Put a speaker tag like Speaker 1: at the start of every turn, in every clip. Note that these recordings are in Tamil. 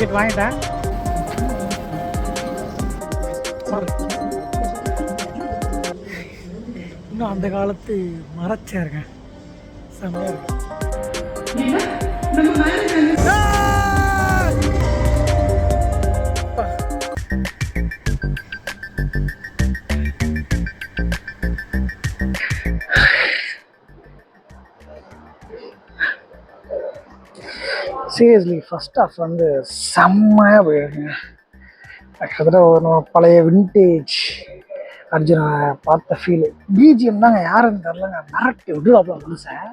Speaker 1: டிக்கெட் வாங்கிட்டேன் இன்னும் அந்த காலத்து மறைச்சா மரச்சேருங்க செம்மையா இருக்கு சீரியஸ்லி ஃபஸ்ட் ஆஃப் வந்து செம்மையாக போயிருக்குங்க. கிட்டத்தட்ட ஒரு பழைய விண்டேஜ் அர்ஜுனை பார்த்த ஃபீல் பிஜிஎம் தாங்க யாருன்னு தெரிலங்க மிரட்டி விடுவாப்ல மனுஷன்.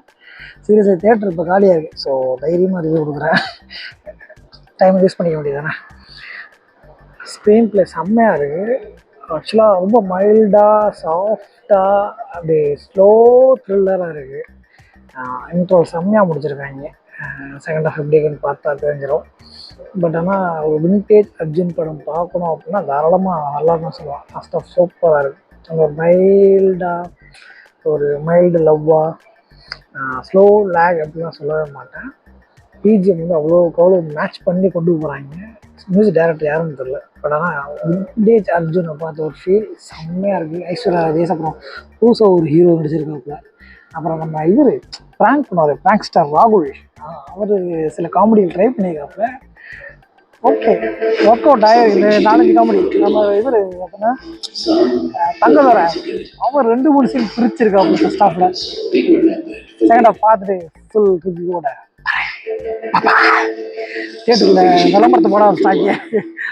Speaker 1: சீரியஸ்லி தேட்டர் இப்போ காலியாக இருக்குது ஸோ தைரியமாக ரிவ்யூ கொடுக்குறேன். டைம் வேஸ்ட் பண்ணிக்க வேண்டியதானே ஸ்க்ரீன் ப்ளே செம்மையாக இருக்குது ஆக்சுவலாக ரொம்ப மைல்டாக சாஃப்டாக அப்படி ஸ்லோ த்ரில்லராக இருக்குது இன்ட்ரோ செம்மையாக முடிச்சிருக்காங்க. செகண்ட் ஹாஃப் எப்படி இருக்குன்னு பார்த்தா தெரிஞ்சிடும் பட் ஆனால் ஒரு வின்டேஜ் அர்ஜுன் படம் பார்க்கணும் அப்படின்னா தாராளமாக நல்லா தான் சொல்லலாம் ஆஃப் சூப்பராக இருக்குது அந்த மைல்டாக ஒரு மைல்டு லவ்வாக ஸ்லோ லேக் அப்படிலாம் சொல்லவே மாட்டேன். பிஜிஎம் வந்து அவ்வளோக்கு அவ்வளோ மேட்ச் பண்ணி கொண்டு போகிறாங்க மியூசிக் டைரக்டர் யாருன்னு தெரில பட் ஆனால் விண்டேஜ் அர்ஜுனை பார்த்த ஒரு ஃபீல் செம்மையாக இருக்குது ஐஸ்வர்யா ராஜேஷ் அப்புறம் புதுசாக ஒரு ஹீரோ நடிச்சிருக்காப்புல. அப்புறம் நம்ம இவர் ப்ராங்க் பண்ணுவார் ப்ராங்க் ஸ்டார் ராகுல். அவர் சில காமெடியில் ட்ரை பண்ணியிருக்காப்புல ஓகே ஒர்க் அவுட் ஆகிருக்கு நாலஞ்சு காமெடி நம்ம இவர் அப்படின்னா தங்கதோர அவர் ரெண்டு மூணு சீன் பிரிச்சிருக்காப்புல ஃபர்ஸ்ட் ஹாஃபில் செகண்ட் ஹாஃப் பார்த்துட்டு ஃபுல் ரிவ்யூவோட தேட்டரில் விளம்பரத்தை போட ஆரம்பிச்சாங்க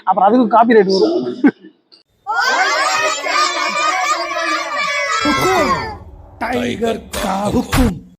Speaker 1: அப்புறம் அதுக்கும் காப்பி ரைட் வரும் டைகர் கா ஹுக்கும்